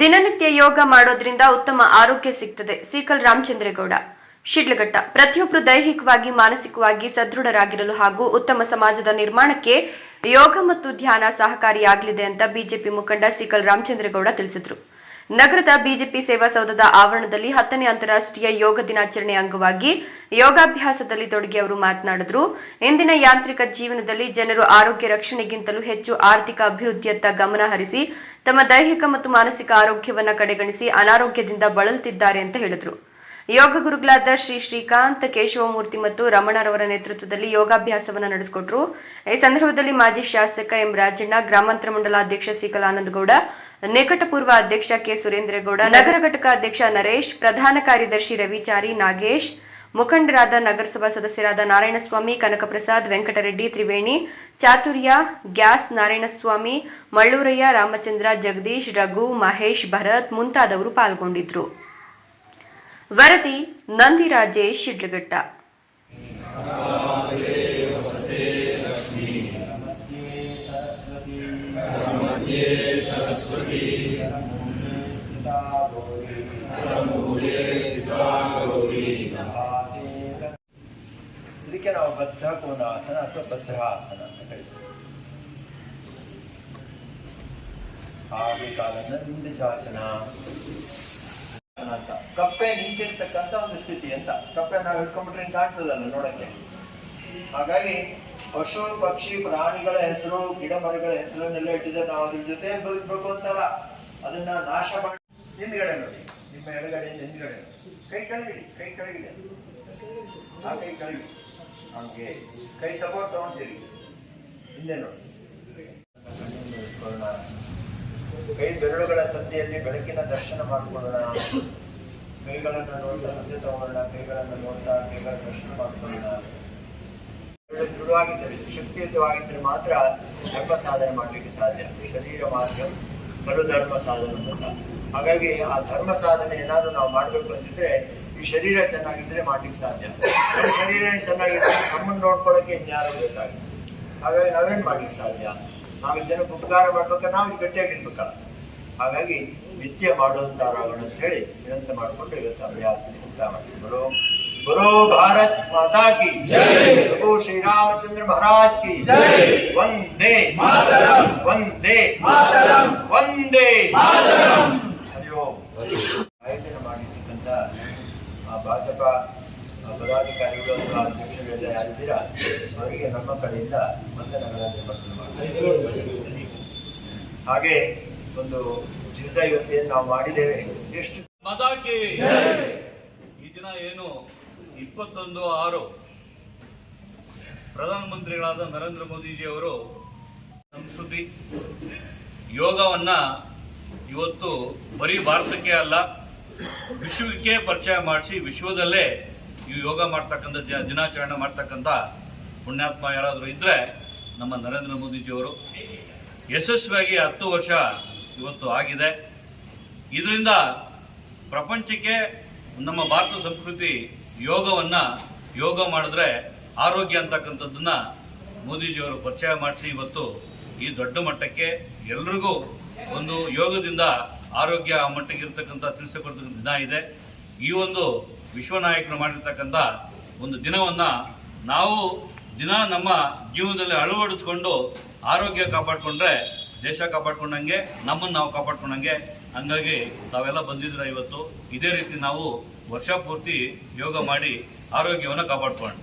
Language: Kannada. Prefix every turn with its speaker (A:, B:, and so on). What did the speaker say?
A: ದಿನನಿತ್ಯ ಯೋಗ ಮಾಡೋದ್ರಿಂದ ಉತ್ತಮ ಆರೋಗ್ಯ ಸಿಗ್ತದೆ. ಸೀಕಲ್ ರಾಮಚಂದ್ರೇಗೌಡ. ಶಿಡ್ಲಘಟ್ಟ. ಪ್ರತಿಯೊಬ್ಬರು ದೈಹಿಕವಾಗಿ, ಮಾನಸಿಕವಾಗಿ ಸದೃಢರಾಗಿರಲು ಹಾಗೂ ಉತ್ತಮ ಸಮಾಜದ ನಿರ್ಮಾಣಕ್ಕೆ ಯೋಗ ಮತ್ತು ಧ್ಯಾನ ಸಹಕಾರಿಯಾಗಲಿದೆ ಅಂತ ಬಿಜೆಪಿ ಮುಖಂಡ ಸೀಕಲ್ ರಾಮಚಂದ್ರೇಗೌಡ ತಿಳಿಸಿದರು. ನಗರದ ಬಿಜೆಪಿ ಸೇವಾ ಸೌಧದ ಆವರಣದಲ್ಲಿ ಹತ್ತನೇ ಅಂತಾರಾಷ್ಟ್ರೀಯ ಯೋಗ ದಿನಾಚರಣೆ ಅಂಗವಾಗಿ ಯೋಗಾಭ್ಯಾಸದಲ್ಲಿ ತೊಡಗಿ ಅವರು ಮಾತನಾಡಿದರು. ಇಂದಿನ ಯಾಂತ್ರಿಕ ಜೀವನದಲ್ಲಿ ಜನರು ಆರೋಗ್ಯ ರಕ್ಷಣೆಗಿಂತಲೂ ಹೆಚ್ಚು ಆರ್ಥಿಕ ಅಭಿವೃದ್ಧಿಯತ್ತ ಗಮನ ಹರಿಸಿ ತಮ್ಮ ದೈಹಿಕ ಮತ್ತು ಮಾನಸಿಕ ಆರೋಗ್ಯವನ್ನ ಕಡೆಗಣಿಸಿ ಅನಾರೋಗ್ಯದಿಂದ ಬಳಲುತ್ತಿದ್ದಾರೆ ಅಂತ ಹೇಳಿದರು. ಯೋಗ ಗುರುಗಳಾದ ಶ್ರೀ ಶ್ರೀಕಾಂತ್ ಕೇಶವಮೂರ್ತಿ ಮತ್ತು ರಮಣರವರ ನೇತೃತ್ವದಲ್ಲಿ ಯೋಗಾಭ್ಯಾಸವನ್ನ ನಡೆಸಿಕೊಟ್ರು. ಈ ಸಂದರ್ಭದಲ್ಲಿ ಮಾಜಿ ಶಾಸಕ ಎಂ ರಾಜಣ್ಣ, ಗ್ರಾಮಾಂತರ ಮಂಡಲ ಅಧ್ಯಕ್ಷ ಸಿಕಲ್ ಆನಂದಗೌಡ, ನಿಕಟಪೂರ್ವ ಅಧ್ಯಕ್ಷ ಕೆ ಸುರೇಂದ್ರೇಗೌಡ, ನಗರ ಘಟಕ ಅಧ್ಯಕ್ಷ ನರೇಶ್, ಪ್ರಧಾನ ಕಾರ್ಯದರ್ಶಿ ರವಿಚಾರಿ ನಾಗೇಶ್, ಮುಖಂಡರಾದ ನಗರಸಭಾ ಸದಸ್ಯರಾದ ನಾರಾಯಣಸ್ವಾಮಿ, ಕನಕಪ್ರಸಾದ್, ವೆಂಕಟರೆಡ್ಡಿ, ತ್ರಿವೇಣಿ, ಚಾತುರ್ಯ, ಗ್ಯಾಸ್, ನಾರಾಯಣಸ್ವಾಮಿ, ಮಳ್ಳೂರಯ್ಯ, ರಾಮಚಂದ್ರ, ಜಗದೀಶ್, ರಘು, ಮಹೇಶ್ ಭರತ್ ಮುಂತಾದವರು ಪಾಲ್ಗೊಂಡಿದ್ರು. ವರದಿ ನಂದಿರಾಜೇಶ್ ಶಿಡ್ಲಘಟ್ಟ
B: ಇದಕ್ಕೆ ನಾವು ಬದ್ಧ ಕೋನಾಸನ ಅಥವಾ ಭದ್ರಾಸನ ಅಂತ ಕರಿತೀವಿ ಆಗಿನ ಕಾಲದ ಚಾಚನ ಅಂತ ಕಪ್ಪೆ ನಿಂತಿರ್ತಕ್ಕಂಥ ಒಂದು ಸ್ಥಿತಿ ಅಂತ. ಕಪ್ಪೆ ನಾವು ಹಿಡ್ಕೊಂಡ್ಬಿಟ್ರೆ ಕಾಣ್ತದಲ್ಲ ನೋಡಕ್ಕೆ? ಹಾಗಾಗಿ ಪಶು, ಪಕ್ಷಿ, ಪ್ರಾಣಿಗಳ ಹೆಸರು ಗಿಡ ಮರಗಳ ಹೆಸರನ್ನೆಲ್ಲ ಇಟ್ಟಿದ್ರೆ ನಾವು ಅದ್ರ ಜೊತೆ ಬದುಕಬೇಕು ಅಂತಲ್ಲ. ಅದನ್ನ ನಾಶ ಮಾಡಿ ಹಿಂದ್ಗಡೆ ನೋಡಿ ನಿಮ್ಮ ಎಡಗಡೆಯಿಂದ ಹಿಂದ್ಗಡೆ. ಕೈ ಕೆಳಗಿಡಿ, ಕೈ ಕೆಳಗಿದೆ ಆ ಕೈ ಕಳಗಿ ಹಂಗೆ ಕೈ ಸಪೋರ್ಟ್ ತಗೊಂತೀರಿ. ಹಿಂದೆ ನೋಡಿ. ಕೈ ಬೆರಳುಗಳ ಸಂಧಿಯಲ್ಲಿ ಬೆಳಕಿನ ದರ್ಶನ ಮಾಡ್ಕೊಳ್ಳೋಣ. ಕೈಗಳನ್ನ ನೋಡ್ತಾ ಮುಂದೆ ತಗೊಳ್ಳೋಣ ಕೈಗಳನ್ನ ನೋಡ್ತಾ, ಕೈಗಳ ದರ್ಶನ ಮಾಡ್ಕೊಳ್ಳೋಣ. ದೃಢವಾಗಿದ್ದರೆ, ಶಕ್ತಿಯುತವಾಗಿದ್ದರೆ ಮಾತ್ರ ಧರ್ಮ ಸಾಧನೆ ಮಾಡಲಿಕ್ಕೆ ಸಾಧ್ಯ. ಶರೀರ ಮಾರ್ಗ ಕಲು ಧರ್ಮ ಸಾಧನ ಅಂತ ಹಾಗಾಗಿ ಆ ಧರ್ಮ ಸಾಧನೆ ಏನಾದರೂ ನಾವು ಮಾಡಬೇಕು ಅಂತಿದ್ರೆ, ಈ ಶರೀರ ಚೆನ್ನಾಗಿದ್ರೆ ಮಾಡ್ಲಿಕ್ಕೆ ಸಾಧ್ಯ. ಶರೀರ ಚೆನ್ನಾಗಿದ್ರೆ ನಮ್ಮನ್ನು ನೋಡ್ಕೊಳ್ಳೋಕೆ ಇನ್ಯಾರು ಬೇಕಾಗುತ್ತೆ ಹಾಗಾಗಿ ನಾವೇನು ಮಾಡ್ಲಿಕ್ಕೆ ಸಾಧ್ಯ? ನಾಲ್ಕು ಜನಕ್ಕೆ ಉಪಕಾರ ಮಾಡ್ಬೇಕಾದ್ರೆ ನಾವು ಗಟ್ಟಿಯಾಗಿರ್ಬೇಕಲ್ಲ ಹಾಗಾಗಿ ನಿತ್ಯ ಮಾಡುವಂತಾರಾಗೋಣ ಅಂತ ಹೇಳಿ ವಿನಂತಿ ಮಾಡಿಕೊಂಡು ಇವತ್ತು ಅಭ್ಯಾಸ ಮುಕ್ತ ಮಾಡ್ತೀವಿ. ಬರೋ ಬರೋ ಭಾರತ್ ಮಾತಾ ಕಿ ಪ್ರಭು ಶ್ರೀ ರಾಮಚಂದ್ರ ಮಹಾರಾಜ್ ಕಿ ವಂದೇ. ವಂದೇ. ವಂದೇ. ಹರಿ ಓಂ. ಆಯೋಜನೆ ಮಾಡಿರ್ತಕ್ಕಂಥ ಆ ಭಾಜಪ ಪದಾಧಿಕಾರಿಗಳು ಅಥವಾ ಅಧ್ಯಕ್ಷರೆಲ್ಲ ಯಾರಿದ್ದೀರಾ ಅವರಿಗೆ ನಮ್ಮ ಕಡೆಯಿಂದ ವಂದನೆಗಳನ್ನು ಸಮರ್ಪಣೆ ಮಾಡ್ತೀವಿ. ಹಾಗೆ ಒಂದು ದಿವಸ ಇವತ್ತೇನು ನಾವು ಮಾಡಿದ್ದೇವೆ? ಎಷ್ಟು
C: ಮದಾಕಿ! ಈ ದಿನ ಏನು? ಇಪ್ಪತ್ತೊಂದು ಆರು. ಪ್ರಧಾನಮಂತ್ರಿಗಳಾದ ನರೇಂದ್ರ ಮೋದಿಜಿಯವರು ಸಂಸ್ಕೃತಿ ಯೋಗವನ್ನ ಇವತ್ತು ಬರೀ ಭಾರತಕ್ಕೆ ಅಲ್ಲ, ವಿಶ್ವಕ್ಕೆ ಪರಿಚಯ ಮಾಡಿಸಿ ವಿಶ್ವದಲ್ಲೇ ಈ ಯೋಗ ಮಾಡ್ತಕ್ಕಂಥ ದಿನ ದಿನಾಚರಣೆ ಮಾಡ್ತಕ್ಕಂಥ ಪುಣ್ಯಾತ್ಮ ಯಾರಾದರೂ ಇದ್ದರೆ ನಮ್ಮ ನರೇಂದ್ರ ಮೋದಿಜಿಯವರು ಯಶಸ್ವಿಯಾಗಿ ಹತ್ತು ವರ್ಷ ಇವತ್ತು ಆಗಿದೆ. ಇದರಿಂದ ಪ್ರಪಂಚಕ್ಕೆ ನಮ್ಮ ಭಾರತ ಸಂಸ್ಕೃತಿ ಯೋಗವನ್ನ ಯೋಗ ಮಾಡಿದ್ರೆ ಆರೋಗ್ಯ ಅಂತಕ್ಕಂಥದ್ದನ್ನ ಮೋದಿಜಿಯವರು ಪರಿಚಯ ಮಾಡಿಸಿ ಇವತ್ತು ಈ ದೊಡ್ಡ ಮಟ್ಟಕ್ಕೆ ಎಲ್ರಿಗೂ ಒಂದು ಯೋಗದಿಂದ ಆರೋಗ್ಯ ಆ ಮಟ್ಟಕ್ಕೆ ಇರ್ತಕ್ಕಂಥ ತಿಳಿಸಿಕೊಡ್ತಕ್ಕಂಥ ದಿನ ಇದೆ. ಈ ಒಂದು ವಿಶ್ವನಾಯಕರು ಮಾಡಿರ್ತಕ್ಕಂಥ ಒಂದು ದಿನವನ್ನು ನಾವು ದಿನ ನಮ್ಮ ಜೀವನದಲ್ಲಿ ಅಳವಡಿಸ್ಕೊಂಡು ಆರೋಗ್ಯ ಕಾಪಾಡಿಕೊಂಡ್ರೆ ದೇಶ ಕಾಪಾಡ್ಕೊಂಡಂಗೆ, ನಮ್ಮನ್ನು ನಾವು ಕಾಪಾಡ್ಕೊಂಡಂಗೆ, ಹಂಗಾಗಿ ತಾವೆಲ್ಲ ಬಂದಿದ್ರೆ ಇವತ್ತು. ಇದೇ ರೀತಿ ನಾವು ವರ್ಷ ಪೂರ್ತಿ ಯೋಗ ಮಾಡಿ ಆರೋಗ್ಯವನ್ನು ಕಾಪಾಡ್ಕೊಂಡು